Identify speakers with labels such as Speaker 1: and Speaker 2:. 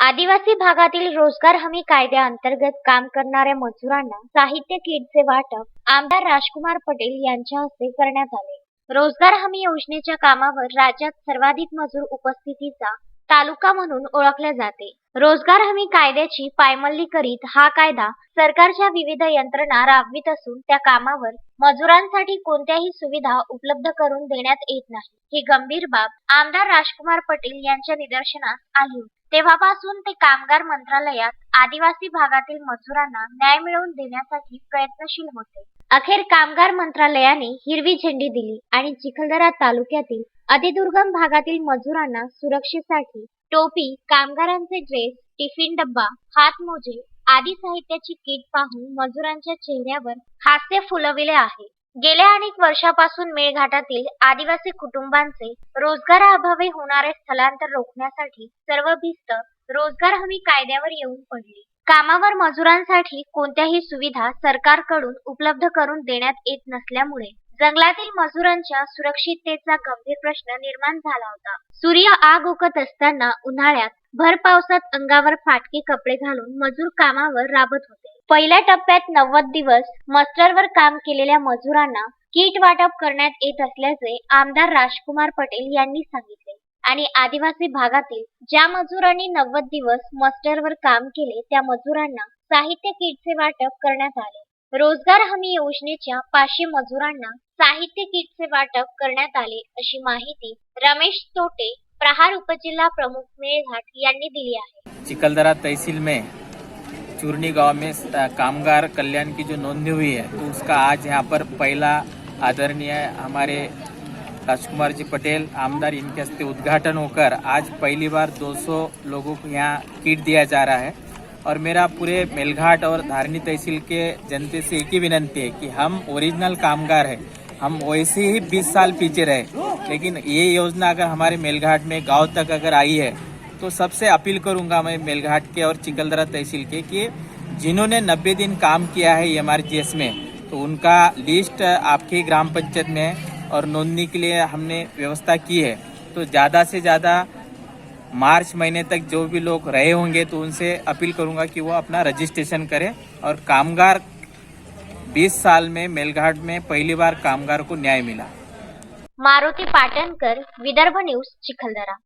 Speaker 1: आदिवासी भागातील रोजगार हमी कायद्याअंतर्गत काम करणाऱ्या मजुरांना साहित्य किटचे वाटप आमदार राजकुमार पटेल यांच्या हस्ते करण्यात आले. रोजगार हमी योजनेच्या कामावर राज्यात सर्वाधिक मजूर उपस्थितीचा तालुका म्हणून ओळखले जाते. रोजगार हमी कायद्याची पायमल्ली करीत हा कायदा सरकारच्या विविध यंत्रणा राबवित असून त्या कामावर मजुरांसाठी कोणत्याही सुविधा उपलब्ध करून देण्यात येत नाही. ही गंभीर बाब आमदार राजकुमार पटेल यांच्या निदर्शनास आली होती. तेव्हापासून ते कामगार मंत्रालयात आदिवासी भागातील मजुरांना न्याय मिळवून देण्यासाठी प्रयत्नशील होते. अखेर कामगार मंत्रालयाने हिरवी झेंडी दिली आणि चिखलदरा तालुक्यातील अतिदुर्गम भागातील मजुरांना सुरक्षेसाठी टोपी कामगारांचे ड्रेस टिफिन डब्बा हातमोजे आदी साहित्याची किट पाहून मजुरांच्या चेहऱ्यावर हास्य फुलविले आहे. गेल्या अनेक वर्षापासून मेळघाटातील आदिवासी कुटुंबांचे रोजगाराअभावी होणारे स्थलांतर रोखण्यासाठी सर्व भिस्त रोजगार हमी कायद्यावर येऊन पडली. कामावर मजुरांसाठी कोणत्याही सुविधा सरकारकडून उपलब्ध करून देण्यात येत नसल्यामुळे जंगलातील मजुरांच्या सुरक्षिततेचा गंभीर प्रश्न निर्माण झाला होता. सूर्य आग ओकत असताना उन्हाळ्यात भर पावसात अंगावर फाटके कपडे घालून मजूर कामावर राबत होते. पहिल्या टप्प्यात नव्वद दिवस मस्टरवर काम केलेल्या मजुरांना किट वाटप करण्यात येत असल्याचे आमदार राजकुमार पटेल यांनी सांगितले. आणि आदिवासी भागातील ज्या मजुरांनी नव्वद दिवस मस्टरवर काम केले त्या मजुरांना साहित्य किटचे वाटप करण्यात आले. रोजगार हमी योजनेच्या पाचशे मजुरांना साहित्य किटचे वाटप करण्यात आले अशी माहिती रमेश तोटे प्रहार उपजिल्हा प्रमुख मेळघाट यांनी दिली आहे.
Speaker 2: चिखलदरा तहसील में चूरनी गाँव में कामगार कल्याण की जो नोंदनी हुई है तो उसका आज यहाँ पर पहला आदरणीय हमारे राजकुमार जी पटेल आमदार इनके हस्ते उद्घाटन होकर आज पहली बार 200 लोगों को यहाँ किट दिया जा रहा है। और मेरा पूरे मेलघाट और धारणी तहसील के जनते से एक ही विनंती है कि हम ओरिजिनल कामगार हैं, हम वैसे ही 20 साल पीछे रहे। लेकिन ये योजना अगर हमारे मेलघाट में गाँव तक अगर आई है तो सबसे अपील करूँगा मैं मेलघाट के और चिकलदरा तहसील के कि जिन्होंने 90 दिन काम किया है एम में तो उनका लिस्ट आपके ग्राम पंचायत में और नोंदनी के लिए हमने व्यवस्था की है। तो ज़्यादा से ज़्यादा मार्च महीने तक जो भी लोग रहे होंगे तो उनसे अपील करूँगा कि वो अपना रजिस्ट्रेशन करें और कामगार 20 साल में मेलघाट में पहली बार कामगार को न्याय मिला।
Speaker 1: मारुती पाटणकर, विदर्भ न्यूज़, चिखलदरा।